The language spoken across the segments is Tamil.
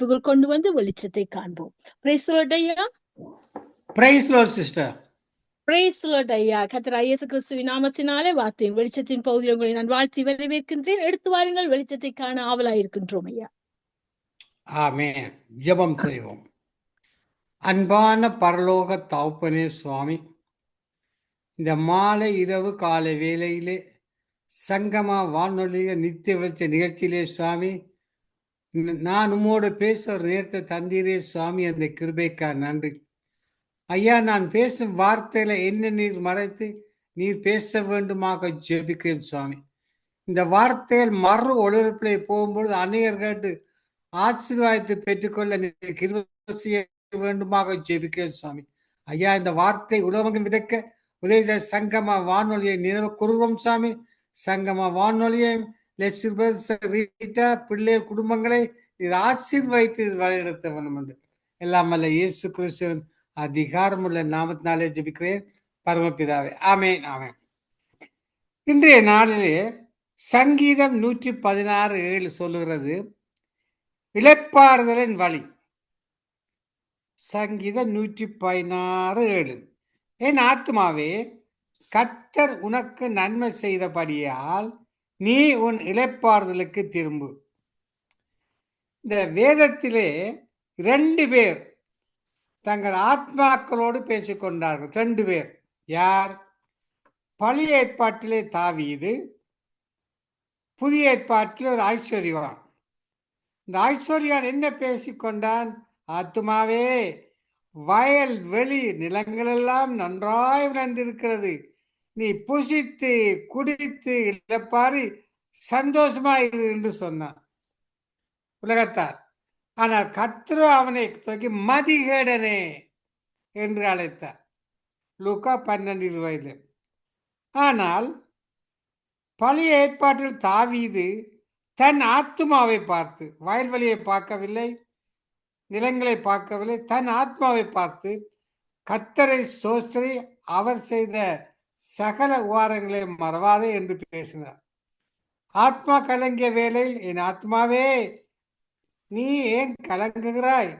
இருளுக்குள் கொண்டு வந்து வெளிச்சத்தை காண்போம். சிஸ்டர் நாமத்தினாலே வார்த்தையின் வெளிச்சத்தின் பகுதியில் உங்களை நான் வாழ்த்தி வரவேற்கின்றேன். எடுத்து வாருங்கள் வெளிச்சத்தை காண ஆவலாயிருக்கின்றோம் ஐயா. ஆமென். ஜெபம் செய்வோம். அன்பான பரலோக தகப்பனே சுவாமி இந்த மாலை இரவு காலை வேளையிலே சங்கமா வானொலிய நித்திய வெளிச்ச நிகழ்ச்சியிலே சுவாமி நான் உம்மோடு பேச ஒரு நேரத்தை தந்தீரே சுவாமி அந்த கிருபைக்கா நன்றி. ஐயா நான் பேசும் வார்த்தையில என்ன நீர் மறைத்து நீர் பேச வேண்டுமாக ஜெபிக்கிறேன் சுவாமி. இந்த வார்த்தையில் மறு ஒளிபரப்பிலே போகும்பொழுது அநேகர்கள்ட்டு ஆசீர்வாதத்தை பெற்றுக்கொள்ள நீர் கிருபை செய்ய வேண்டுமாக ஜெபிக்கிறேன் சுவாமி. ஐயா இந்த வார்த்தை உலகம் விதைக்க உதய செய்த சங்கம வானொலியை நினைவு கூறுவோம் சாமி சங்கம வானொலியை ரீட்டா பிள்ளை குடும்பங்களை நீர் ஆசீர்வதித்து வழிநடத்த வேண்டும் என்று எல்லாம் அல்ல இயேசு கிறிஸ்துவின் அதிகாரமுள்ள நாமத்தினாலே ஜபிக்கிறேன். பரமபிதாவே ஆமேன் ஆமேன். இன்றைய நாளிலே சங்கீதம் நூற்றி பதினாறு ஏழு சொல்லுகிறது இழப்பாறுதலின் வழி. சங்கீதம் நூற்றி பதினாறு ஏழு என் ஆத்மாவே கத்தர் உனக்கு நன்மை செய்தபடியால் நீ உன் இளைப்பாறுதலுக்கு திரும்பு. இந்த வேதத்திலே ரெண்டு பேர் தங்கள் ஆத்மாக்களோடு பேசிக்கொண்டார்கள். ரெண்டு பேர். யார்? பழைய ஏற்பாட்டிலே தாவீது புதிய ஏற்பாட்டில் ஒரு ஐஸ்வர்யவான். இந்த ஐஸ்வர்யான் என்ன பேசிக்கொண்டான்? ஆத்துமாவே வயல் வெளி நிலங்களெல்லாம் நன்றாய் விளைந்திருக்கிறது நீ புசித்து குடித்து இழப்பாரி சந்தோஷமாயிரு என்று சொன்னான். உலகத்தார். ஆனால் கத்ரு அவனை தூக்கி மதிகேடனே என்று அழைத்தார். லூக்கா பன்னெண்டு இருபது ஆனால் பழைய ஏற்பாட்டில் தாவீது தன் ஆத்மாவை பார்த்து வயல்வெளியை பார்க்கவில்லை நிலங்களை பார்க்கவில்லை தன் ஆத்மாவை பார்த்து கத்தரை சோசரி அவர் செய்த சகல உவாரங்களை மறவாதே என்று பேசினார். ஆத்மா கலங்கிய வேளையில் என் ஆத்மாவே நீ ஏன் கலங்குகிறாய்?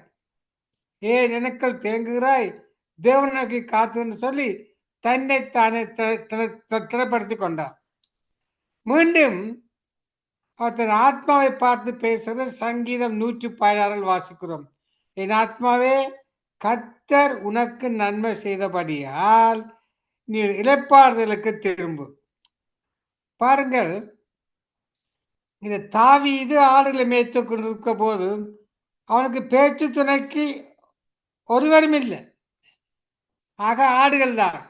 ஏன் எனக்கள் தேங்குகிறாய்? தேவனுக்கு காத்துன்னு சொல்லி தன்னை தானே திறப்படுத்தி கொண்டார். மீண்டும் அவர் ஆத்மாவை பார்த்து பேசுறது சங்கீதம் நூற்றி பதினாறில் வாசிக்கிறோம். என் ஆத்மாவே கத்தர் உனக்கு நன்மை செய்தபடியால் நீ இளைப்பாறுதலுக்கு திரும்பு. பாருங்கள் இந்த தாவி இது ஆடுகளை மேய்த்து கொண்டிருக்க போது அவனுக்கு பேச்சு துணைக்கு ஒருவரும் இல்லை. ஆக ஆடுகள் தான்.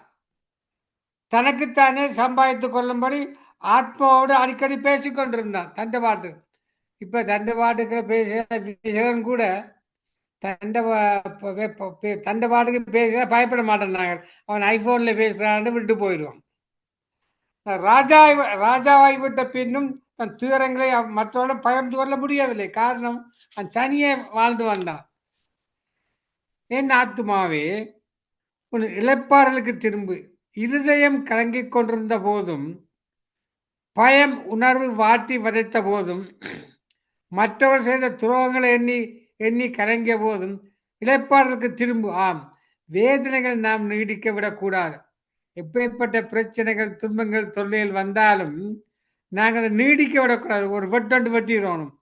தனக்குத்தானே சம்பாதித்து கொள்ளும்படி ஆத்மாவோடு அடிக்கடி பேசிக்கொண்டிருந்தான் கொண்டிருந்தான் இப்போ பாட்டு. இப்ப தண்டை கூட தண்டை தண்டை பாட்டுக்கு பேசினா பயப்பட மாட்டேன்னாங்க. அவன் ஐபோன்ல பேசுகிறான்னு விட்டு போயிடுவான். ராஜா ராஜாவாய் விட்ட பின்னும் தன் துயரங்களை அவன் பகிர்ந்து கொள்ள முடியவில்லை. காரணம் அவன் தனியே வாழ்ந்து வந்தான். என் ஆத்துமாவே உன் இழப்பாறலுக்கு திரும்பு. இருதயம் கலங்கிக் கொண்டிருந்த போதும் பயம் உணர்வு வாட்டி வதைத்த போதும் மற்றவர் செய்த துரோகங்களை எண்ணி எண்ணி கலங்கிய போதும் இளைப்பாறலுக்கு திரும்பு. ஆம் வேதனைகள் நாம் நீடிக்க விடக்கூடாது. எப்பேற்பட்ட பிரச்சனைகள் துன்பங்கள் தொல்லையில் வந்தாலும் நாங்கள் அதை நீடிக்க விடக்கூடாது. ஒரு வெட்டொண்டு வெட்டிடணும்.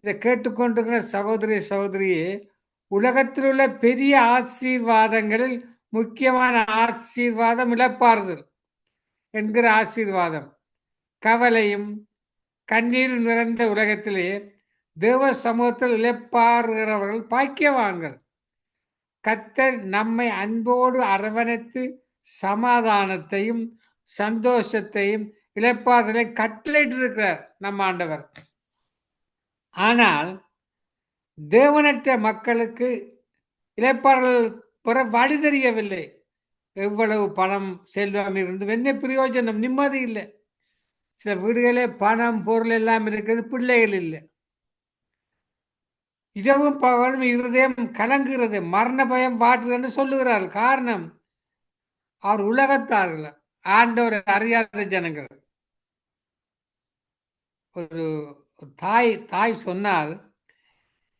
இதை கேட்டுக்கொண்டிருக்கிற சகோதரி சகோதரியே உலகத்தில் உள்ள பெரிய ஆசீர்வாதங்களில் முக்கியமான ஆசீர்வாதம் இழப்பாறுதல் என்கிற ஆசீர்வாதம். கவலையும் கண்ணீரும் நிறைந்த உலகத்திலே தேவ சமூகத்தில் இழப்பாருகிறவர்கள் பாக்கியவான்கள். கத்தர் நம்மை அன்போடு அரவணைத்து சமாதானத்தையும் சந்தோஷத்தையும் இழப்பாறுதலை கட்டளையிட்டிருக்கிறார் நம்ம ஆண்டவர். ஆனால் தேவனற்ற மக்களுக்கு இழப்பாறுதல் பெற வழி தெரியவில்லை. எவ்வளவு பணம் செல்வம் இருந்து என்ன பிரயோஜனம் நிம்மதி இல்லை. சில வீடுகளே பணம் பொருள் எல்லாம் இருக்குது பிள்ளைகள் இல்லை. இரவும் பகலும் இருதயம் கலங்குகிறது மரண பயம் வாட்டுதுன்னு சொல்லுகிறார் காரணம் அவர் உலகத்தார்கள் ஆண்டவர் அறியாத ஜனங்கள். ஒரு தாய் தாய் சொன்னால்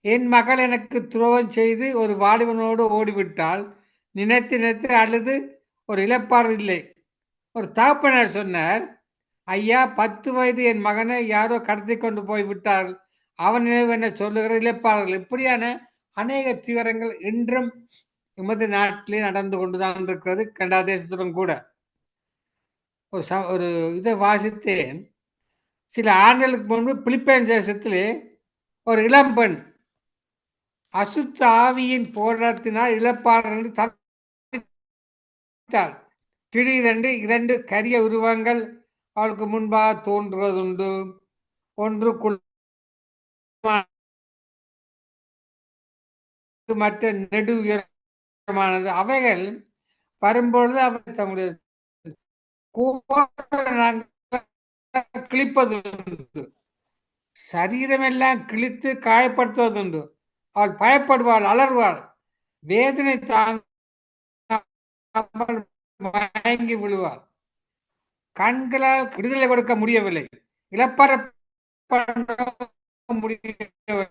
என் மகள் எனக்கு துரோகம் செய்து ஒரு வாலிபனோடு ஓடிவிட்டால் நினைத்து நினைத்து அழுது ஒரு இழப்பாறு இல்லை. ஒரு தகப்பனர் சொன்னார் ஐயா பத்து வயது என் மகனை யாரோ கடத்தி கொண்டு போய் விட்டார் அவன் நினைவு என்ன சொல்லுகிற இழப்பாளர்கள் இப்படியான அநேக தீவிரங்கள் இன்றும் எமது நாட்டிலே நடந்து கொண்டுதான் இருக்கிறது. கனடா தேசத்துடன் கூட. ஒரு ச ஒரு இதை வாசித்தேன். சில ஆண்டுகளுக்கு முன்பு பிலிப்பைன் தேசத்திலே ஒரு இளம்பெண் அசுத்த ஆவியின் போராட்டத்தினால் இழப்பாளர் தவித்தாள் திடீரென்று இரண்டு கரிய உருவங்கள் அவளுக்கு முன்பாக தோன்றுவதுண்டு. ஒன்றுக்குள் மற்ற நெடு உயரமானது. அவைகள் வரும்பொழுது அவர் தங்களுடைய கிழிப்பது உண்டு சரீரமெல்லாம் கிழித்து காயப்படுத்துவதுண்டு. அவள் பயப்படுவாள் அலர்வாள் வேதனை தாங்காமல் மயங்கி விழுவாள். கண்களால் விடுதலை கொடுக்க முடியவில்லை. இழப்பற முடியவில்லை.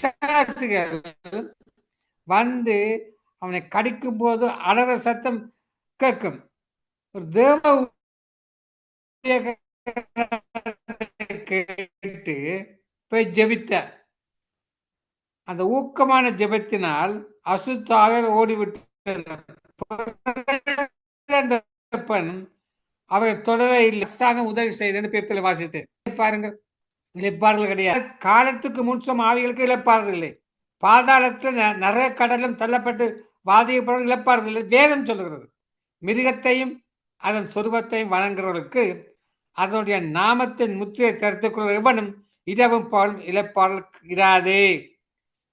பிசாசுகள் வந்து அவனை கடிக்கும் போது அலற சத்தம் கேட்கும். ஒரு தேவ கேட்டு போய் ஜெபித்த அந்த ஊக்கமான ஜெபத்தினால் அசுத்தாக ஓடிவிட்டு அவை தொடர இல்லை. உதவி செய்தேன்னு பேர்த்தில் வாசித்தேன். பாருங்கள். இழைப்பார்கள் கிடையாது. காலத்துக்கு முன்சம் ஆவிகளுக்கு இழப்பார்கள் இல்லை. பாதாளத்தில் நிறைய கடலும் தள்ளப்பட்டு வாதியப்படும் இழப்பார்கள் இல்லை. வேதம் சொல்லுகிறது. மிருகத்தையும் அதன் சொருபத்தையும் வணங்குறவர்களுக்கு அதனுடைய நாமத்தின் முத்திரை தடுத்துக்கொள்ள எவனும் இரவும் பாலும் இழப்பாடல் இராது.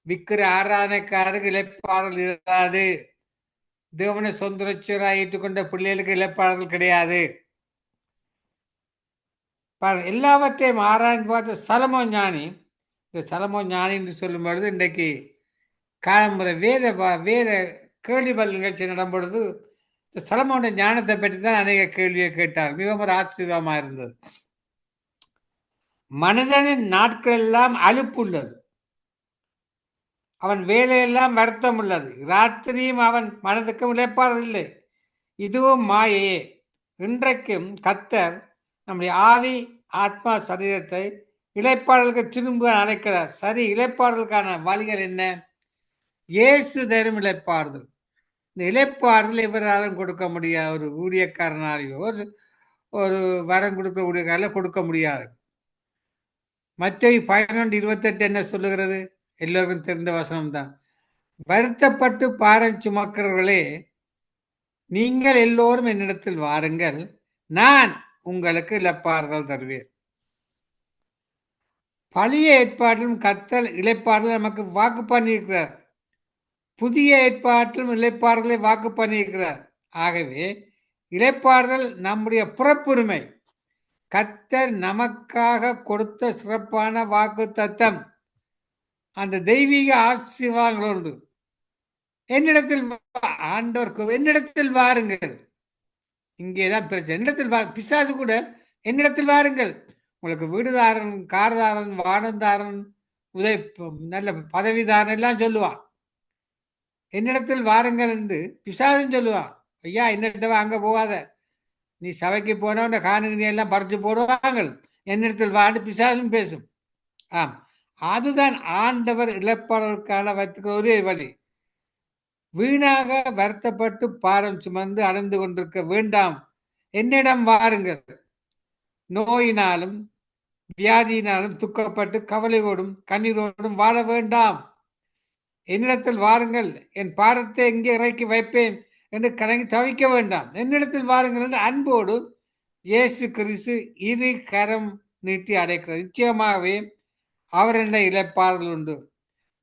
விக்கிர ஆராதனைக்காரருக்கு இழப்பாடல் இராது. தேவனை சொந்த ஏற்றுக்கொண்ட பிள்ளைகளுக்கு இழப்பாளர்கள் கிடையாது. எல்லாவற்றையும் ஆராய்ந்து பார்த்த சலமோ ஞானி இந்த சலமோ ஞானி என்று சொல்லும் பொழுது இன்றைக்கு காலம்புற வேத வேத கேள்விபல் நிகழ்ச்சி நடும் பொழுது இந்த சலமோட ஞானத்தை பற்றி தான் அநேக கேள்வியை கேட்டார். மிகவும் ஒரு ஆச்சரியமாக இருந்தது. மனிதனின் நாட்கள் எல்லாம் அலுப்பு உள்ளது அவன் வேலையெல்லாம் வருத்தம் உள்ளது ராத்திரியும் அவன் மனதுக்கும் இழைப்பாறதில்லை. இதுவும் மாயையே. இன்றைக்கும் கத்தர் நம்முடைய ஆவி ஆத்மா சரீரத்தை இழைப்பாளர்களுக்கு திரும்ப அழைக்கிறார். சரி இழைப்பாடலுக்கான வழிகள் என்ன? இயேசு தரும் இழைப்பாறுதல் இந்த இழைப்பாடுதல் இவராலும் கொடுக்க முடியாது. ஒரு ஊழியக்காரனாலேயோ ஒரு ஒரு வரம் கொடுக்க ஊழியக்காரில் கொடுக்க முடியாது. மற்ற பதினொன்று இருபத்தெட்டு என்ன சொல்லுகிறது? எல்லோருக்கும் தெரிந்த வசனம் தான் வருத்தப்பட்டு பாரம் சுமக்கிறவர்களே நீங்கள் எல்லோரும் என்னிடத்தில் வாருங்கள். நான் உங்களுக்கு இழப்பாறுதல் தருவேன் பழைய ஏற்பாட்டிலும் கத்தல் இழைப்பாறுதல் நமக்கு வாக்கு பண்ணியிருக்கிறார். புதிய ஏற்பாட்டிலும் இழைப்பாறுதலை வாக்கு பண்ணியிருக்கிறார். ஆகவே இழைப்பாறுதல் நம்முடைய புறப்புரிமை. கத்தர் நமக்காக கொடுத்த சிறப்பான வாக்கு தத்தம். அந்த தெய்வீக ஆசீர்வாதங்கள் உண்டு. என்னிடத்தில் ஆண்டவர் என்னிடத்தில் வாருங்கள். இங்கேதான் பிரச்சனை. என்னிடத்தில் வா பிசாசு கூட என்னிடத்தில் வாருங்கள். உங்களுக்கு வீடுதாரன் கார்தாரன் வானந்தாரன் உதய் நல்ல பதவிதாரன் எல்லாம் சொல்லுவான். என்னிடத்தில் வாருங்கள் என்று பிசாசும் சொல்லுவான். ஐயா என்னிடவா அங்கே போகாத. நீ சபைக்கு போனவன காணினி எல்லாம் பறிச்சு போடுவாங்க என்னிடத்தில் வாண்டு பிசாசும் பேசும். ஆம். அதுதான் ஆண்டவர் இழப்பாளருக்கான வைத்துக்கிற ஒரே வழி. வீணாக வருத்தப்பட்டு பாரம் சுமந்து அடைந்து கொண்டிருக்க வேண்டாம். என்னிடம் வாருங்கள். நோயினாலும் வியாதியினாலும் துக்கப்பட்டு கவலையோடும் கண்ணீரோடும் வாழ வேண்டாம். என்னிடத்தில் வாருங்கள். என் பாரத்தை எங்கே இறக்கி வைப்பேன் என்று கணங்கி தவிக்க வேண்டாம். என்னிடத்தில் வாருங்கள் என்று அன்போடு இயேசு கிறிஸ்து இரு கரம் நீட்டி அடைக்கிறார் நிச்சயமாகவே அவர் என்ன இழப்பார்கள் உண்டு.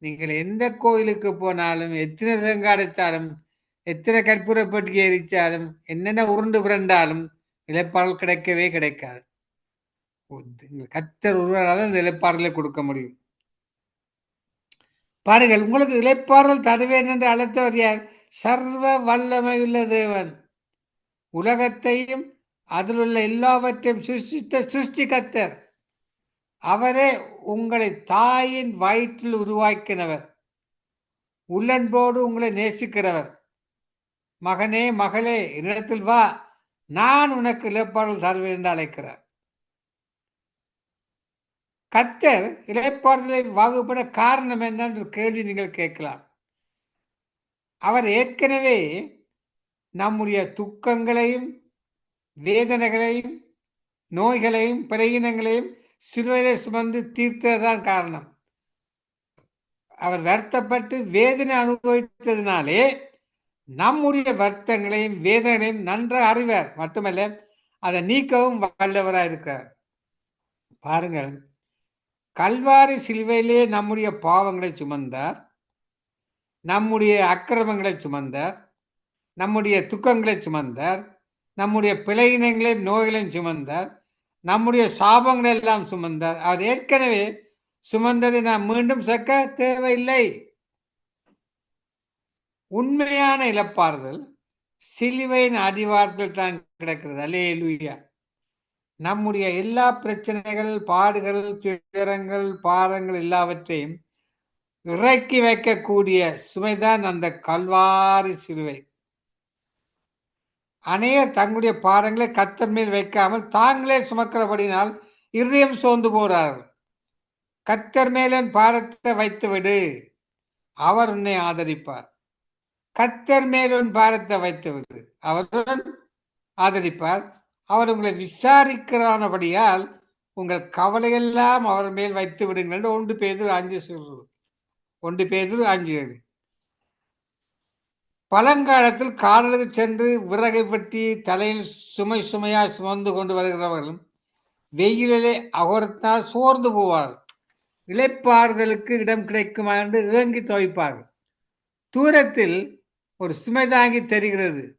நீங்கள் எந்த கோயிலுக்கு போனாலும் எத்தனை தேங்காய் அடைத்தாலும் எத்தனை கற்பூரப்பட்டு எரிச்சாலும் என்னென்ன உருண்டு புரண்டாலும் இழப்பாடல் கிடைக்கவே கிடைக்காது. கத்தர் ஒருவரால் அந்த கொடுக்க முடியும். பாருங்கள் உங்களுக்கு இழைப்பாறுதல் தருவேன் என்று அழைத்தவர் யார்? சர்வ வல்லமையுள்ள தேவன். உலகத்தையும் அதில் உள்ள எல்லாவற்றையும் சிருஷ்டித்த சிருஷ்டி கத்தர். அவரே உங்களை தாயின் வயிற்றில் உருவாக்கினவர். உள்ளன்போடு உங்களை நேசிக்கிறவர். மகனே மகளே என்னிடத்தில் வா. நான் உனக்கு இழப்பாடல் தருவேன் என்று அழைக்கிறார். கத்தர் இழைப்பாறுதலை வகுப்பட காரணம் என்னென்று கேள்வி நீங்கள் கேட்கலாம். அவர் ஏற்கனவே நம்முடைய துக்கங்களையும் வேதனைகளையும் நோய்களையும் பிரயினங்களையும் சிறுவையிலே சுமந்து தீர்த்ததுதான் காரணம். அவர் வருத்தப்பட்டு வேதனை அனுபவித்ததினாலே நம்முடைய வருத்தங்களையும் வேதனையும் நன்றாக அறிவார். மட்டுமல்ல அதை நீக்கவும் வல்லவராக இருக்கிறார். பாருங்கள் கல்வாரி சிலுவையிலே நம்முடைய பாவங்களை சுமந்தார் நம்முடைய அக்கிரமங்களை சுமந்தார் நம்முடைய துக்கங்களை சுமந்தார் நம்முடைய பிழையினங்களையும் நோய்களையும் சுமந்தார் நம்முடைய சாபங்களை எல்லாம் சுமந்தார். அவர் ஏற்கனவே சுமந்ததை நாம் மீண்டும் சக்க தேவையில்லை. உண்மையான இழப்பாறுதல் சிலுவையின் அடிவாரத்தில் தான் கிடக்கிறது. அலே லூயா நம்முடைய எல்லா பிரச்சனைகள் பாடுகள் துயரங்கள் பாரங்கள் எல்லாவற்றையும் இறக்கி வைக்கக்கூடிய சுமைதான் அந்த கல்வாரி சிலுவை. அநேகர் தங்களுடைய பாதங்களை கத்தர் மேல் வைக்காமல் தாங்களே சுமக்கிறபடினால் இருதயம் சோர்ந்து போறார்கள் கத்தர் மேலன் பாரத்தை வைத்து விடு அவர் உன்னை ஆதரிப்பார். கத்தர் மேலன் பாரத்தை வைத்து விடு அவருடன் ஆதரிப்பார். அவர் உங்களை விசாரிக்கிறானபடியால் உங்கள் கவலையெல்லாம் அவர் மேல் வைத்து விடுங்கள் என்று ஒன்று பேதூர் அஞ்சு சொல்றது ஒன்று பேதூர் அஞ்சு பழங்காலத்தில் காடலுக்கு சென்று விறகை பற்றி தலையில் சுமை சுமையாய் சுமந்து கொண்டு வருகிறவர்களும் வெயிலிலே அகோரத்தினால் சோர்ந்து போவார்கள். இளைப்பாறுதலுக்கு இடம் கிடைக்குமா என்று இறங்கி துவைப்பார்கள். தூரத்தில் ஒரு சுமை தாங்கி தெரிகிறது.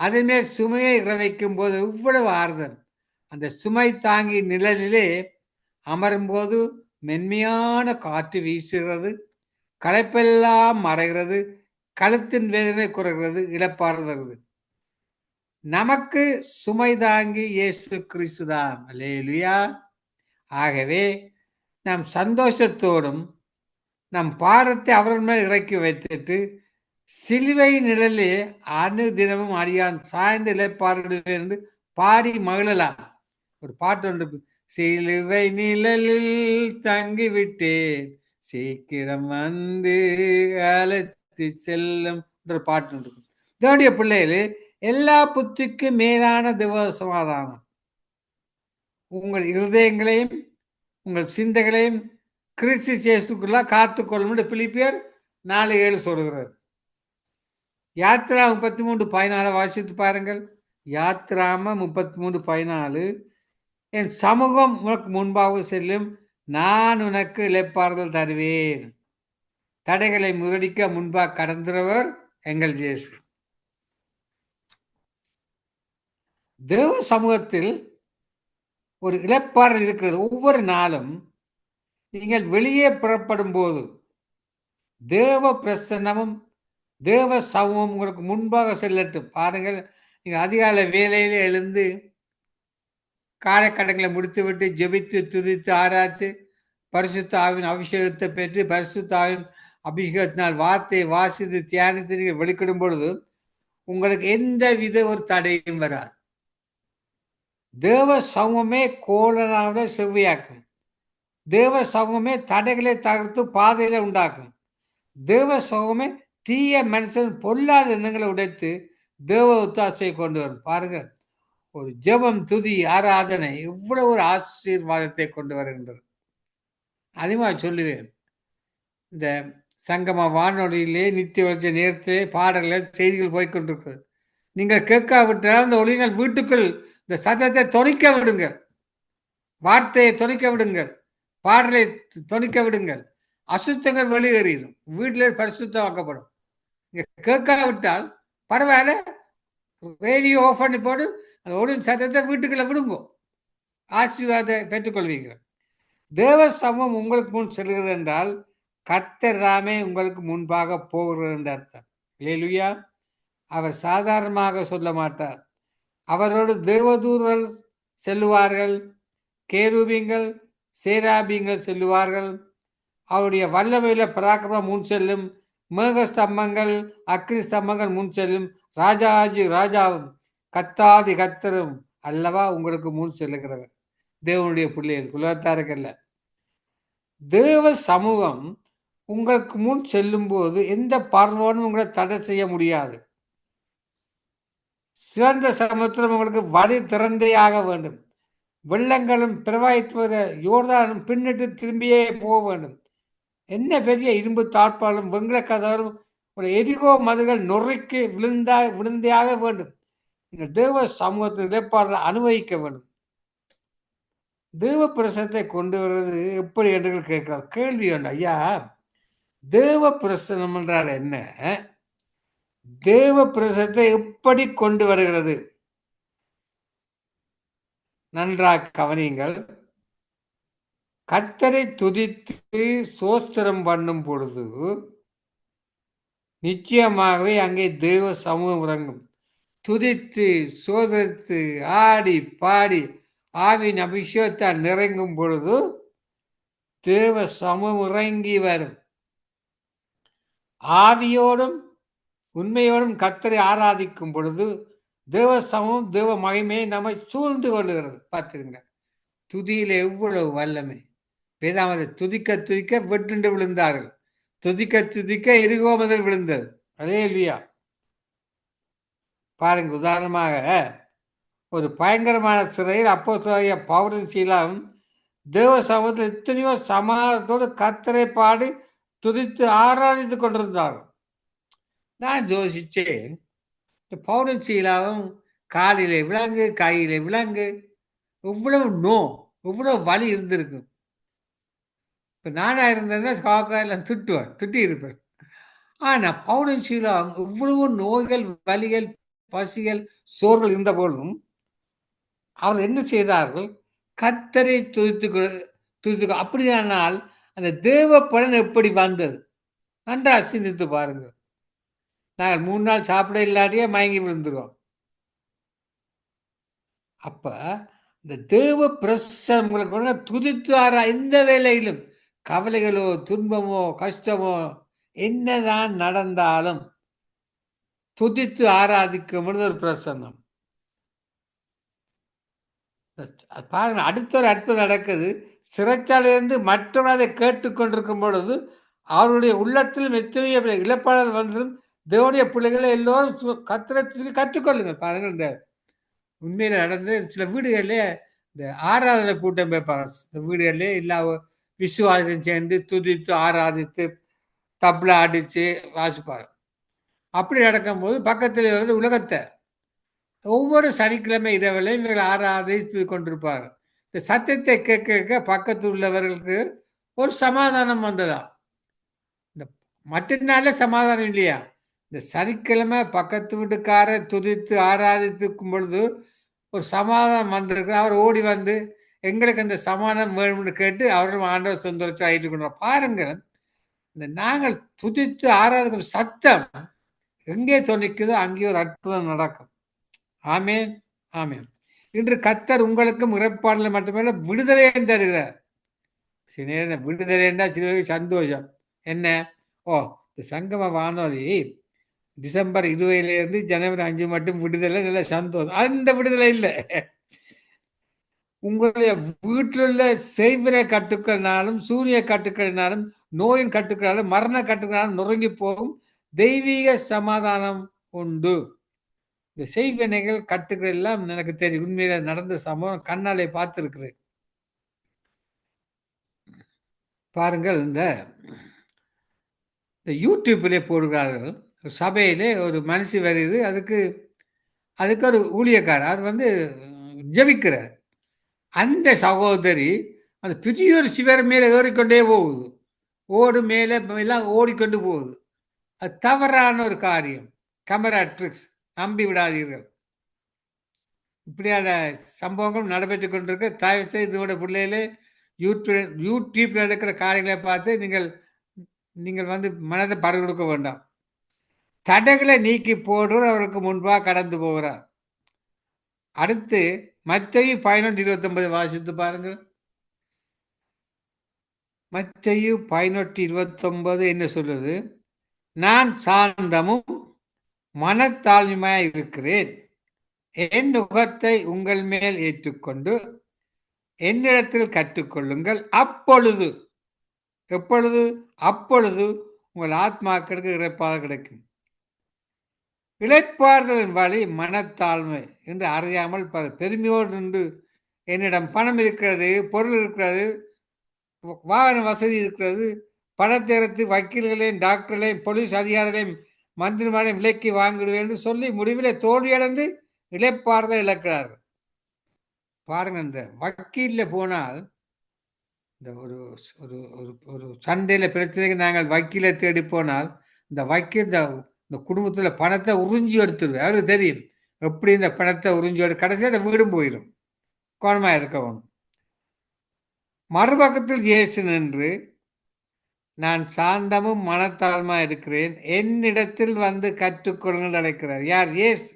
அதுமே சுமையை இறவைக்கும் போது இவ்வளவு ஆறுதல். அந்த சுமை தாங்கி நிழலிலே அமரும்போது மென்மையான காற்று வீசுகிறது. களைப்பெல்லாம் மறைகிறது. கழுத்தின் வேதனை குறைகிறது இழப்பாறுதல் வருது. நமக்கு சுமை தாங்கி இயேசு கிறிஸ்துதான் அல்லேலுயா. ஆகவே நாம் சந்தோஷத்தோடும் நம் பாரத்தை அவர் மேல் இறக்கி வைத்துட்டு சிலுவை நிழலே அணு தினமும் அடியான் சாய்ந்து இழப்பாடு என்று பாடி மகிழலாம். ஒரு பாட்டு ஒன்று சிலுவை நிழலில் தங்கிவிட்டேன் சீக்கிரம் வந்து அழைத்து செல்லும் என்ற பாட்டு இருக்கும். இருக்கு. தேவனுடைய எல்லா புத்திக்கும் மேலான திவசமாதானம். உங்கள் இருதயங்களையும் உங்கள் சிந்தைகளையும் கிறிஸ்து சேசுக்குள்ளா காத்துக்கொள்ளும் என்று பிலிப்பியர் நாலு ஏழு சொல்கிறார் யாத்ரா முப்பத்தி மூன்று பதினாலு வாசித்து பாருங்கள். யாத்ராம முப்பத்தி மூன்று பதினாலு. என் சமூகம் உனக்கு முன்பாக செல்லும் நான் உனக்கு இழைப்பாறுதல் தருவேன். தடைகளை முரடிக்க முன்பாக கடந்துறவர் எங்கள் ஜேசு. தேவ சமூகத்தில் ஒரு இழப்பாடல் இருக்கிறது. ஒவ்வொரு நாளும் நீங்கள் வெளியே புறப்படும் போது தேவ பிரசன்னமும் தேவ சமூகம் உங்களுக்கு முன்பாக செல்லட்டும். பாருங்கள் நீங்கள் அதிகாலை வேலையில எழுந்து காலக்கடங்களை முடித்துவிட்டு ஜெபித்து துதித்து ஆராய்த்து பரிசுத்த ஆவின் அபிஷேகத்தை பெற்று பரிசுத்த ஆவின் அபிஷேகத்தினால் வார்த்தையை வாசித்து தியானித்து நீங்கள் வெளிக்கிடும் பொழுது உங்களுக்கு எந்த வித ஒரு தடையும் வராது. தேவ சமூகமே கோலனாவோட செவ்வையாக்கும். தேவ சமூகமே தடைகளை தகர்த்து பாதையில உண்டாக்கும். தேவ சமூகமே தீய மனுஷன் பொல்லாத எண்ணங்களை உடைத்து தேவ ஒத்தாசையை கொண்டு வரும். பாருங்க ஒரு ஜெபம் துதி ஆராதனை இவ்வளவு ஒரு ஆசீர்வாதத்தை கொண்டு வருகின்றது. அதிகமாக சொல்லுவேன். இந்த சங்கம வானொலியிலே நித்திய வளர்ச்சி நேரத்திலே பாடல்கள் செய்திகள் போய்கொண்டிருக்கிறது நீங்கள் கேட்காவிட்டால் அந்த ஒளிகள் வீட்டுக்குள் இந்த சத்தத்தை தொனிக்க விடுங்கள். வார்த்தையை தொனிக்க விடுங்கள். பாடலை தொனிக்க விடுங்கள். அசுத்தங்கள் வெளியேறிடும். வீட்டிலே பரிசுத்தமாக்கப்படும். நீங்க கேட்காவிட்டால் பரவாயில்ல ரேடியோ ஆஃப் பண்ணி போட்டு அந்த ஒளியின் சத்தத்தை வீட்டுக்குள்ள விடுங்கோ. ஆசீர்வாதத்தை பெற்றுக்கொள்வீங்க தேவ சமம் உங்களுக்கு முன் செல்கிறது என்றால் கத்தர் தாமே உங்களுக்கு முன்பாக போகிறார் என்று அர்த்தம். லேலுயா அவர் சாதாரணமாக சொல்ல மாட்டார். அவரோடு தேவதூர்கள் செல்லுவார்கள் கேருபிங்கள் சேராபிங்கள் செல்லுவார்கள். அவருடைய வல்லமையில பராக்கிரமம் முன் செல்லும் மேக ஸ்தம்பங்கள் அக்னி ஸ்தம்பங்கள் முன் செல்லும் ராஜாஜி ராஜாவும் கத்தாதி கத்தரும் அல்லவா உங்களுக்கு முன் செல்லுகிறவர். தேவனுடைய பிள்ளைகள் குலத்தாருக்கல்ல தேவ சமூகம் உங்களுக்கு முன் செல்லும் போது எந்த பார்வோனும் உங்களை தடை செய்ய முடியாது. சிறந்த சமுத்திரம் உங்களுக்கு வழி திறந்தையாக வேண்டும். வெள்ளங்களும் பிரவாயித்துவத யோர்தானும் பின்னிட்டு திரும்பியே போக வேண்டும். என்ன பெரிய இரும்பு தாழ்பாலும் வெங்கல கதவரும் ஒரு எரிகோ மதுகள் நொறுக்கி விழுந்தா விழுந்தையாக வேண்டும். நீங்கள் தேவ சமூகத்தின் இடைப்பாடுகளை அனுபவிக்க வேண்டும். தேவ பிரசத்தை கொண்டு வருவது எப்படி என்று கேட்கிறார். கேள்வி ஒன்று ஐயா தேவ பிரசனம் என்றால் என்ன? தேவ பிரசனத்தை எப்படி கொண்டு வருகிறது? நன்றாக கவனியுங்கள். கத்தரை துதித்து சோஸ்திரம் பண்ணும் பொழுது நிச்சயமாகவே அங்கே தெய்வ சமூகம் இறங்கும் துதித்து சோதரித்து ஆடி பாடி ஆவின் அபிஷேகத்தால் நிறைங்கும் பொழுது தேவ சமூகம் இறங்கி வரும். ஆவியோடும் உண்மையோடும் கத்தரை ஆராதிக்கும் பொழுது தேவ சமம் தேவ மகிமையை நம்மை சூழ்ந்து கொள்ளுகிறது. பார்த்துருங்க. துதியில் எவ்வளவு வல்லமை. வேதாமதை துதிக்க துதிக்க வெட்டுண்டு விழுந்தார்கள். துதிக்க துதிக்க எரிகோமதில் விழுந்தது. அதே இல்லையா பாருங்க உதாரணமாக ஒரு பயங்கரமான சிறையில் அப்போ பௌரதி சீலாவும் தேவ சமூகத்தில் எத்தனையோ சமாதத்தோடு கத்தரை பாடி துதித்து ஆராதித்து கொண்டிருந்தார்கள் நான் யோசிச்சேன் இந்த பவுடன் சீலாவும் விலங்கு கையில் விலங்கு இவ்வளவு நோ எவ்வளவு வலி இருந்திருக்கு. இப்போ நானாக இருந்தேன்னா காக்கா எல்லாம் திட்டுவேன் திட்டி இருப்பேன் ஆனால் பவுடன் இவ்வளவு நோய்கள் வலிகள் பசிகள் சோர்கள் இருந்த போதும் அவர் என்ன செய்தார்கள்? கத்தரை துதித்து துதித்து அப்படியானால் அந்த தேவ பலன் எப்படி வந்தது? நன்றா சிந்தித்து பாருங்கள். நாங்கள் மூணு நாள் சாப்பிட இல்லாட்டியே மயங்கி விழுந்துருவோம். அப்ப இந்த தேவ பிரசம் உங்களுக்கு துதித்து ஆறா எந்த வேலையிலும் கவலைகளோ துன்பமோ கஷ்டமோ என்னதான் நடந்தாலும் துதித்து ஆராதிக்கும் பொழுது ஒரு பிரசன்னம். பாருங்க அடுத்த ஒரு அற்புதம் நடக்குது. சிறைச்சாலையிலிருந்து மற்றவர் அதை கேட்டுக்கொண்டிருக்கும் பொழுது அவருடைய உள்ளத்திலும் எத்தனையோ இழப்பாளர் வந்ததும் தேவனுடைய பிள்ளைகளை எல்லோரும் கத்திரத்துக்கு கற்றுக்கொள்ளுங்கள். பாருங்கள் இந்த உண்மையில் நடந்து சில வீடுகளிலே இந்த ஆராதனை கூட்டம் வைப்பாங்க. இந்த வீடுகளிலே எல்லா விசுவாசம் சேர்ந்து துதித்து ஆராதித்து தப்ளா அடித்து வாசிப்பாங்க. அப்படி நடக்கும்போது பக்கத்தில் வந்து உலகத்தை ஒவ்வொரு சனிக்கிழமை இரவிலே இவர்கள் ஆராதித்து கொண்டிருப்பார்கள். இந்த சத்தியத்தை கேட்க கேட்க பக்கத்தில் உள்ளவர்களுக்கு ஒரு சமாதானம் வந்ததா? இந்த மற்ற நாளில் சமாதானம் இல்லையா? இந்த சனிக்கிழமை பக்கத்து வீட்டுக்கார துதித்து ஆராதித்துக்கும் பொழுது ஒரு சமாதானம் வந்திருக்கு. அவர் ஓடி வந்து எங்களுக்கு அந்த சமாதானம் வேணும்னு கேட்டு அவரும் ஆண்டவர் சுந்தரத்தை ஆகிட்டு கொண்டோம் பாருங்கள் இந்த நாங்கள் துதித்து ஆராதிக்கும் சத்தம் எங்கே துணிக்குதோ அங்கே ஒரு அற்புதம் நடக்கும். ஆமேன் ஆமேன். இன்று கத்தர் உங்களுக்கும் இறப்பாடல மட்டுமல்ல விடுதலையும் தருகிறார். சில நேரம் விடுதலைன்னா சில சந்தோஷம். என்ன? ஓ இந்த சங்கம வானொலி டிசம்பர் இருபதுலேருந்து ஜனவரி அஞ்சு மட்டும் விடுதலை நல்ல சந்தோஷம். அந்த விடுதலை இல்லை. உங்களுடைய வீட்டில் உள்ள கட்டுக்கள்னாலும் சூரிய கட்டுக்கள்னாலும் நோயின் கட்டுக்களாலும் மரண கட்டுக்களாலும் நொறுங்கி போகும் தெய்வீக சமாதானம் உண்டு. இந்த செய்வினைகள் கட்டுக்கள் எல்லாம் எனக்கு தெரியும். உண்மையில நடந்த சம்பவம் கண்ணாலே பார்த்துருக்குறேன். பாருங்கள் இந்த இந்த யூடியூப்பிலே போடுகிறார்கள். சபையிலே ஒரு மனுஷி வருது அதுக்கு அதுக்கு ஒரு ஊழியக்காரர் அவர் வந்து ஜபிக்கிறார். அந்த சகோதரி அந்த பெரிய சிவர் மேலே ஏறிக்கொண்டே போகுது. ஓடு மேலே எல்லாம் ஓடிக்கொண்டு போகுது. அது தவறான ஒரு காரியம். கமரா ட்ரிக்ஸ் நம்பி விடாதீர்கள். இப்படியான சம்பவங்கள் நடைபெற்று கொண்டிருக்கு. தயவு செய்து இதோட பிள்ளைகளே யூடியூப் யூடியூப்ல நடக்கிற காரியங்களை பார்த்து நீங்கள் நீங்கள் வந்து மனதை பறி கொடுக்க வேண்டாம். தடைகளை நீக்கி போடுவர் அவருக்கு முன்பாக கடந்து போகிறார். அடுத்து மத்தையும் பதினொன்று இருபத்தொன்பது வாசித்து பாருங்கள். மத்தையும் பதினெட்டு இருபத்தொன்பது என்ன சொல்லுது? நான் சாந்தமும் மனத்தாழ்மையாய் இருக்கிறேன். என் நுகத்தை உங்கள் மேல் ஏற்றுக்கொண்டு என்னிடத்தில் கற்றுக்கொள்ளுங்கள். அப்பொழுது எப்பொழுது? அப்பொழுது உங்கள் ஆத்மாக்களுக்கு இறைப்பாக கிடைக்கும். இழைப்பார்தலின் வழி மனத்தாழ்மை என்று அறியாமல் பல பெருமையோடு நின்று என்னிடம் பணம் இருக்கிறது பொருள் இருக்கிறது வாகன வசதி இருக்கிறது பணத்திறத்து வக்கீல்களையும் டாக்டர்களையும் போலீஸ் அதிகாரிகளையும் மந்திரிமாரை விலைக்கு வாங்கிடுவேன் என்று சொல்லி முடிவிலே தோல்வியடைந்து இழைப்பார்தல் இழக்கிறார்கள். பாருங்க இந்த வக்கீலில் போனால் இந்த ஒரு ஒரு ஒரு ஒரு சண்டையில் பிரச்சனைக்கு நாங்கள் வக்கீலை தேடி போனால் இந்த வக்கீல் இந்த இந்த குடும்பத்தில் பணத்தை உறிஞ்சி எடுத்துருவேன். அவருக்கு தெரியும். எப்படி இந்த பணத்தை உறிஞ்சி எடு கடைசியாக அந்த வீடும் போயிடும். கோணமாக இருக்கவும். மறுபக்கத்தில் ஜெயிச்சு நின்று நான் சாந்தமும் மனத்தாழ்மா இருக்கிறேன் என்னிடத்தில் வந்து கற்றுக்கொள்ளுங்கள் அழைக்கிறார் யார் ஏசு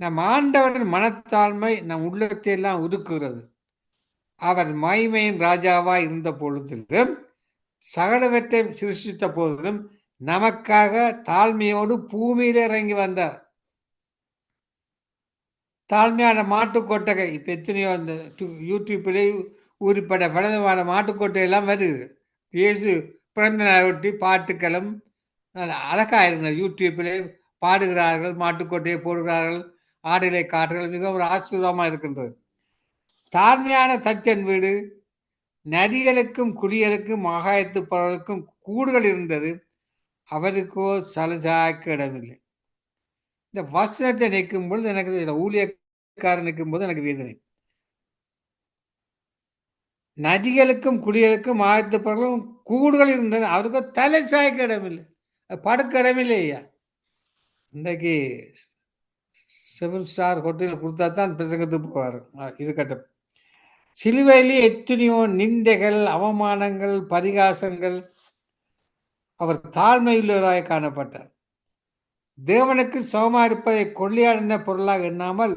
நம் ஆண்டவரின் மனத்தாழ்மை நம் உள்ளத்தை எல்லாம் உருக்குகிறது அவர் மைமையின் ராஜாவாக இருந்த பொழுதிலும் சகலவற்றை சிருஷ்டித்த போதிலும் நமக்காக தாழ்மையோடு பூமியில இறங்கி வந்தார் தாழ்மையான மாட்டுக்கொட்டகை இப்போ எத்தனையோ அந்த யூடியூப்பிலே உருப்பட படமான மாட்டுக்கொட்டை எல்லாம் வருது இயேசு பிறந்த நாள் ஒட்டி பாட்டுக்களும் அழகாக இருந்தது யூடியூப்பிலே பாடுகிறார்கள் மாட்டுக்கொட்டையை போடுகிறார்கள் ஆடுகளை காட்டுகள் மிகவும் ஆச்சரியமாக இருக்கின்றது. தாழ்மையான தச்சன் வீடு நதிகளுக்கும் குடிகளுக்கும் ஆகாயத்து பரவலுக்கும் கூடுகள் இருந்தது. அவருக்கோ சலசாக்க இடமில்லை. இந்த வசனத்தை நிற்கும் பொழுது எனக்கு ஊழியக்காரன் நிற்கும் போது எனக்கு வேதனை. நதிகளுக்கும் குடிகளுக்கும் ஆயத்து பிறகு கூடுகள் இருந்தன. அவருக்கு தலை சாய்க்க இடமில்லை. படுக்க இடமில்லை ஐயா. இன்றைக்கு செவன் ஸ்டார் ஹோட்டலில் கொடுத்தா தான் பிரசங்கத்துக்கு போவார். இருக்கட்டும் சிலுவையிலே எத்தனையோ நிந்தைகள் அவமானங்கள் பரிகாசங்கள் அவர் தாழ்மையுள்ளவராய் காணப்பட்டார். தேவனுக்கு சோமா இருப்பதை கொள்ளையாடின பொருளாக எண்ணாமல்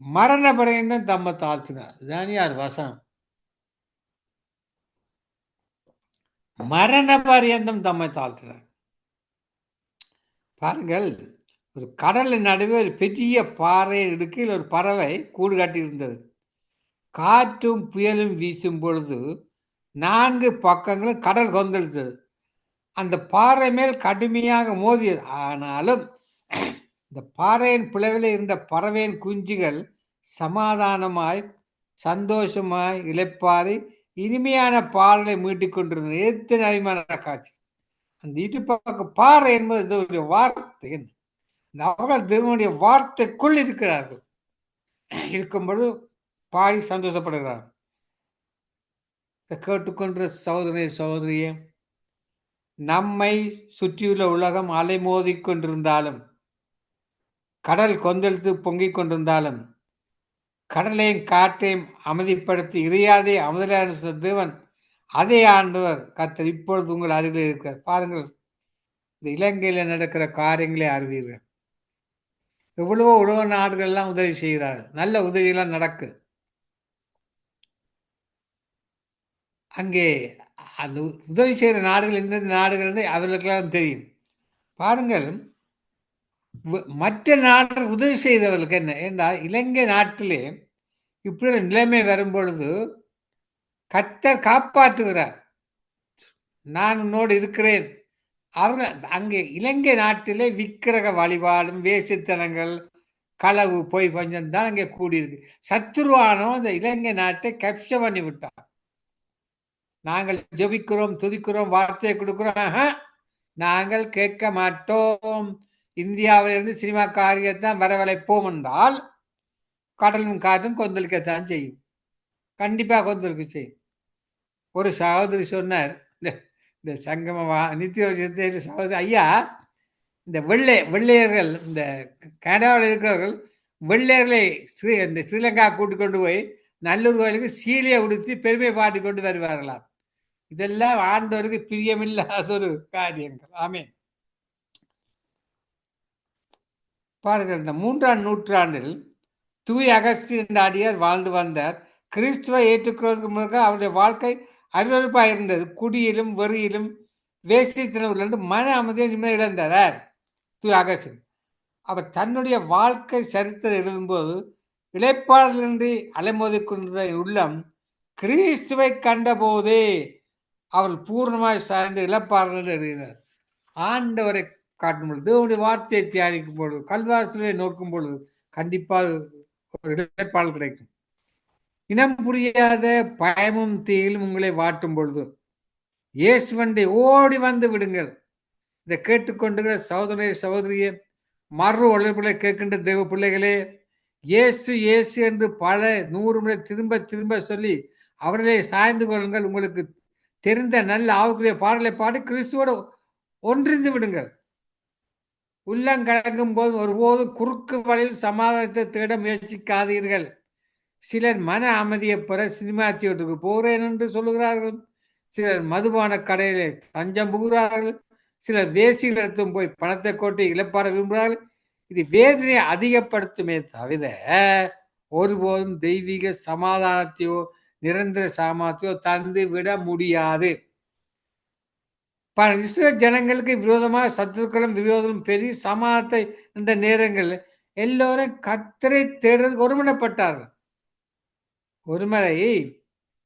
மரண பரியந்தம் தம்மை தாழ்த்தினார். தானியார் வசனம். மரண பரியந்தம் தம்மை தாழ்த்தினார். பாருங்கள் ஒரு கடலின் நடுவே ஒரு பெரிய பாறை இடுக்கில் ஒரு பறவை கூடு கட்டியிருந்தது. காற்றும் புயலும் வீசும் பொழுது நான்கு பக்கங்களும் கடல் கொந்தளித்தது. அந்த பாறை மேல் கடுமையாக மோதியது. ஆனாலும் இந்த பாறையின் பிளவில் இருந்த பறவையின் குஞ்சுகள் சமாதானமாய் சந்தோஷமாய் இழைப்பாரி இனிமையான பாடலை மீட்டிக்கொண்டிருந்த எத்தனை அருமையான காட்சி. அந்த இடுப்பக்க பாறை என்பது இதனுடைய வார்த்தை இந்த அவர்கள் தேவனுடைய வார்த்தைக்குள் இருக்கிறார்கள். இருக்கும்பொழுது பாடி சந்தோஷப்படுகிறார். கேட்டுக்கொண்ட சகோதரனை சகோதரியே நம்மை சுற்றியுள்ள உலகம் அலைமோதி கொண்டிருந்தாலும் கடல் கொந்தளித்து பொங்கிக் கொண்டிருந்தாலும் கடலையும் காற்றையும் அமைதிப்படுத்தி இறையாதே அமுதலான தேவன் அதே ஆண்டவர் கத்தர் இப்பொழுது உங்கள் அருகில் இருக்கிறார். பாருங்கள் இந்த இலங்கையில நடக்கிற காரியங்களை அறிவீர்கள். எவ்வளவோ உலக நாடுகள்லாம் உதவி செய்கிறார்கள். நல்ல உதவியெல்லாம் நடக்கு. அங்கே அந்த உதவி செய்கிற நாடுகள் எந்தெந்த நாடுகள் அவர்களுக்கெல்லாம் தெரியும். பாருங்கள் மற்ற நாடு உதவி செய்தவர்களுக்கு என்ன? என்றால் இலங்கை நாட்டிலே இப்படி ஒரு நிலைமை வரும்பொழுது கத்தர் காப்பாற்றுகிறார். நான் உன்னோடு இருக்கிறேன். அவர்கள் அங்கே இலங்கை நாட்டிலே விக்கிரக வழிபாடும் வேசித்தனங்கள் களவு பொய் பஞ்சம் தான் அங்கே கூடியிருக்கு. சத்துருவானோ அந்த இலங்கை நாட்டை கப்ச பண்ணி விட்டான். நாங்கள் ஜபிக்கிறோம் துதிக்கிறோம் வார்த்தையை கொடுக்கிறோம். நாங்கள் கேட்க மாட்டோம். இந்தியாவிலிருந்து சினிமா காரியத்தான் வரவழைப்போம் என்றால் கடலும் காற்றும் கொந்தளிக்கத்தான் செய்யும். கண்டிப்பாக கொந்தளிக்க செய்யும். ஒரு சகோதரி சொன்னார் இந்த சங்கம நித்திய சகோதரி ஐயா இந்த வெள்ளை வெள்ளையர்கள் இந்த கனடாவில் இருக்கிறவர்கள் வெள்ளையர்களை ஸ்ரீ இந்த ஸ்ரீலங்கா கூட்டு கொண்டு போய் நல்லூர் கோயிலுக்கு சீலையை உடுத்தி பெருமை பாட்டு கொண்டு வருவார்களாம். இதெல்லாம் ஆண்டோருக்கு பிரியமில்லாத ஒரு காரியங்கள். ஆமேன். பாருங்கள் இந்த மூன்றாம் நூற்றாண்டில் தூய் அகஸ்தின் அடியார் வாழ்ந்து வந்தார். கிறிஸ்துவை ஏற்றுக்கொள்வதற்கு முன்னாக அவருடைய வாழ்க்கை அருவறுப்பாக இருந்தது. குடியிலும் வெறியிலும் வேசித்தனம் உள்ளது மன அமைதியை நிம்மதி இழந்தார். தூய் அகசன் அவர் தன்னுடைய வாழ்க்கை சரித்திரம் எழுதும்போது இழைப்பாளரின்றி அலைமோதி கொண்ட உள்ளம் கிறிஸ்துவை கண்டபோதே அவர் பூர்ணமாய் சார்ந்து இழப்பாளர்கள் எழுதினார். ஆண்டவரை காட்டும் பொழுது தேவனுடைய வார்த்தையை தியானிக்கும் பொழுது கல்வாசலை நோக்கும் பொழுது கண்டிப்பாக ஒரு இடைப்பால் கிடைக்கும். இனம் புரியாத பயமும் தீயிலும் உங்களை வாட்டும் பொழுது இயேசுவண்டை ஓடி வந்து விடுங்கள். இதை கேட்டுக்கொண்டுகிற சகோதரி சகோதரியே மறு உழைப்புகளை கேட்கின்ற தெய்வ பிள்ளைகளே இயேசு இயேசு என்று பல நூறு முறை திரும்ப திரும்ப சொல்லி அவர்களே சாய்ந்து கொள்ளுங்கள். உங்களுக்கு தெரிந்த நல்ல ஆவுக்குரிய பாடலை பாடி கிறிஸ்துவோடு ஒன்றிந்து விடுங்கள். உள்ளம் கலங்கும் போது ஒருபோதும் குறுக்கு வழியில் சமாதானத்தை தேட முயற்சிக்காதீர்கள். சிலர் மன அமைதியை பெற சினிமா தியேட்டருக்கு போகிறேன் என்று சொல்லுகிறார்கள். சிலர் மதுபான கடையிலே தஞ்சம் புகிறார்கள் சிலர் வேசிகளிடத்தும் போய் பணத்தை கொட்டி இழப்பார விரும்புகிறார்கள் இது வேதனையை அதிகப்படுத்துமே தவிர ஒருபோதும் தெய்வீக சமாதானத்தையோ நிரந்தர சமாதானத்தையோ தந்து விட முடியாது. பல இஸ்ரேல் ஜனங்களுக்கு விரோதமாக சத்துருக்களும் விரோதமும் பெரிய சமாதத்தை இந்த நேரங்கள் எல்லோரும் கத்தரை தேடுறதுக்கு ஒருமனப்பட்டார்கள். ஒருமுறை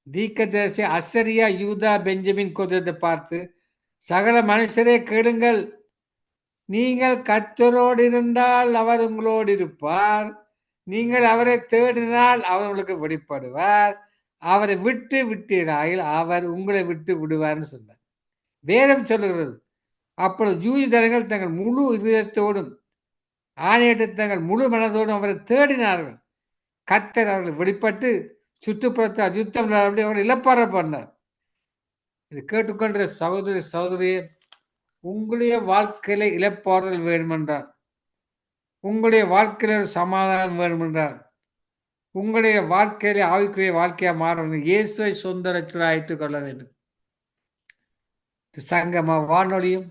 தீக்கதரிசி அசரியா யூதா பெஞ்சமின் கோத்திரத்தை பார்த்து சகல மனுஷரே கேளுங்கள். நீங்கள் கத்தரோடு இருந்தால் அவர் உங்களோடு இருப்பார். நீங்கள் அவரை தேடினால் அவர் உங்களுக்கு வெளிப்படுவார். அவரை விட்டு விட்டீராயில் அவர் உங்களை விட்டு விடுவார்னு சொன்னார். வேதம் சொல்லுகிறது. அப்பொழுது ஜூதிதரங்கள் தங்கள் முழு இதயத்தோடும் ஆணையிட்டு தங்கள் முழு மனதோடும் அவரை தேடினார்கள். கத்தர் அவர்கள் வெளிப்பட்டு சுற்றுப்புறத்தை அப்படி அவர் இழப்பார பண்ணார். இது கேட்டுக்கொண்ட சகோதரி சகோதரியே உங்களுடைய வாழ்க்கையில இழப்பாறுதல் வேண்டுமென்றார். உங்களுடைய வாழ்க்கையில ஒரு சமாதானம் வேண்டுமென்றார். உங்களுடைய வாழ்க்கையில ஆவிக்குரிய வாழ்க்கையாக மாறணும். இயேசுவை சொந்த ரச்சலாயிட்டுக் கொள்ள வேண்டும். சங்கம வானொலியும்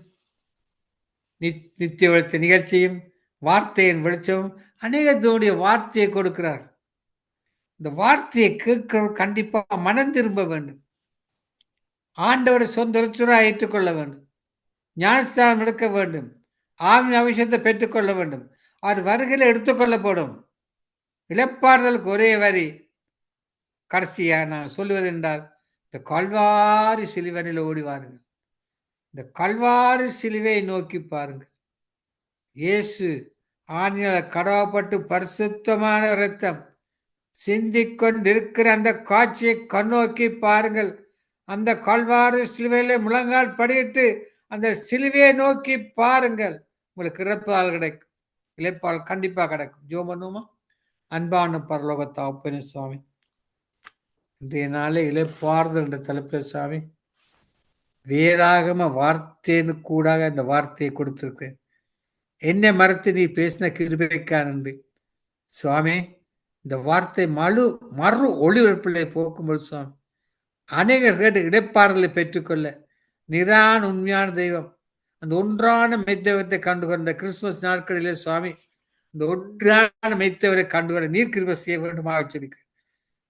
நித்திய வெளிச்ச நிகழ்ச்சியும் வார்த்தையின் வெளிச்சமும் அநேகத்தினுடைய வார்த்தையை கொடுக்கிறார். இந்த வார்த்தையை கேட்கிறவர் கண்டிப்பாக மனம் திரும்ப வேண்டும். ஆண்டவரை சொந்த ரச்சராக ஏற்றுக்கொள்ள வேண்டும். ஞானஸ்தானம் எடுக்க வேண்டும். ஆவின் அபிஷேகத்தை பெற்றுக்கொள்ள வேண்டும். அவர் வருகையில் எடுத்துக்கொள்ளப்படும். இழப்பாறுதலுக்கு ஒரே வரி. கடைசியாக நான் சொல்லுவது என்றால் இந்த கல்வாரி சிலுவனில் ஓடி வாருங்கள் இந்த கல்வாறு சிலுவை நோக்கி பாருங்கள். இயேசு ஆணியால் கடவப்பட்டு பரிசுத்தமான இரத்தம் சிந்திக்கொண்டிருக்கிற அந்த காட்சியை கண்ணோக்கி பாருங்கள். அந்த கல்வாறு சிலுவையில முழங்கால் படியிட்டு அந்த சிலுவையை நோக்கி பாருங்கள். உங்களுக்கு இறப்பால் கிடைக்கும். இழைப்பால் கண்டிப்பா கிடைக்கும். ஜோ பண்ணுமா அன்பான பரலோகத்தா ஒப்பனு சுவாமி இன்றைய நாளே இழைப்பார்தல் என்ற தலைப்பில் சுவாமி வேதாகம வார்த்தைன்னு கூடாக இந்த வார்த்தையை கொடுத்துருக்கு. என்னை மறத்து நீ பேசின கிருபைக்கா சுவாமி இந்த வார்த்தை மறு மறு ஒளிபரப்பிலே போக்கும்போது சுவாமி. அநேகர் கேட்டு இடைப்பாறுதலை பெற்றுக்கொள்ள நிரான உண்மையான தெய்வம். அந்த ஒன்றான மெய்த்தவத்தை கண்டுகொண்ட கிறிஸ்துமஸ் நாட்களிலே சுவாமி இந்த ஒன்றான மெய்த்தவரை கண்டுகொள்ள நீர் கிருப செய்ய வேண்டுமாக சொல்லிக்கிறேன்.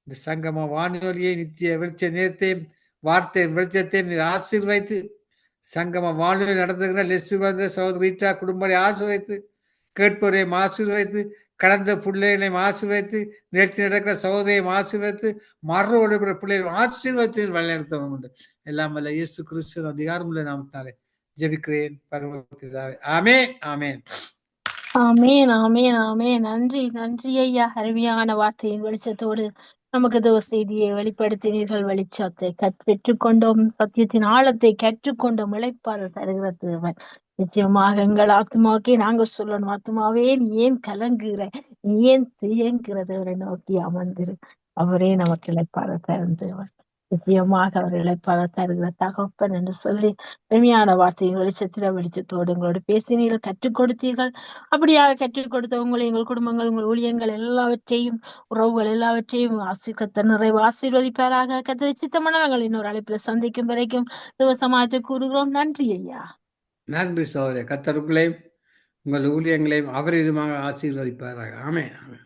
இந்த சங்கம வானொலியை நித்திய வெளிச்ச நேரத்தையும் வார்த்தை வெளிச்சத்தை நீர் ஆசீர்வைத்து சங்கம வானொலி நடத்துகிற லெஸ்டு சகோதரி குடும்பத்தை ஆசீர்வைத்து கேட்பவரையும் ஆசீர்வைத்து கடந்த பிள்ளைகளையும் ஆசீர்வைத்து நிகழ்ச்சி நடக்கிற சகோதரியும் ஆசீர்வைத்து மறு ஒழுங்குற பிள்ளைகளையும் ஆசீர்வத்தை வழிநடத்தவும் உண்டு எல்லாம் அல்ல இயேசு கிறிஸ்து அதிகாரமுள்ள நாமத்தாலே ஜெபிக்கிறேன் பரமபிதாவே ஆமே ஆமேன். ஆமேன் ஆமேன் ஆமேன். நன்றி நன்றி ஐயா. அருமையான வார்த்தையின் வெளிச்சத்தோடு நமக்கு தேவ செய்தியை வெளிப்படுத்தினீர்கள் வெளிச்சத்தை பெற்றுக்கொண்டோம். சத்தியத்தின் ஆழத்தை கற்றுக்கொண்டோம். இழைப்பாறு தருகிற தேவன் நிச்சயமாக எங்கள் ஆத்மாவுக்கு நாங்க சொல்லணும். ஆத்மாவே நீ ஏன் கலங்குகிற நீ ஏன் தியங்குகிற தேவரை நோக்கி அமர்ந்திரு. அவரே நமக்கு இழைப்பாறு தரும் தேவன் நிச்சயமாக அவர்களை இழைப்பாள தருகிற தகப்பன் என்று சொல்லி பெருமையான வார்த்தையின் வெளிச்சத்தில வெளிச்சத்தோடு உங்களோடு பேசினீர்கள் கற்றுக் கொடுத்தீர்கள். அப்படியாக கற்றுக் கொடுத்த உங்களை எங்கள் குடும்பங்கள் உங்கள் ஊழியங்கள் எல்லாவற்றையும் உறவுகள் எல்லாவற்றையும் ஆசிர்கத்த நிறைவு ஆசீர்வதிப்பாராக. கத்திரி சித்தமனவங்கள் இன்னொரு அழைப்பில் சந்திக்கும் வரைக்கும் சமாஜத்தை கூறுகிறோம். நன்றி ஐயா. நன்றி சோதரே கத்தருக்குள்ளையும் உங்கள் ஊழியங்களையும் அபரிதமாக ஆசீர்வதிப்பாராக. ஆமே ஆமே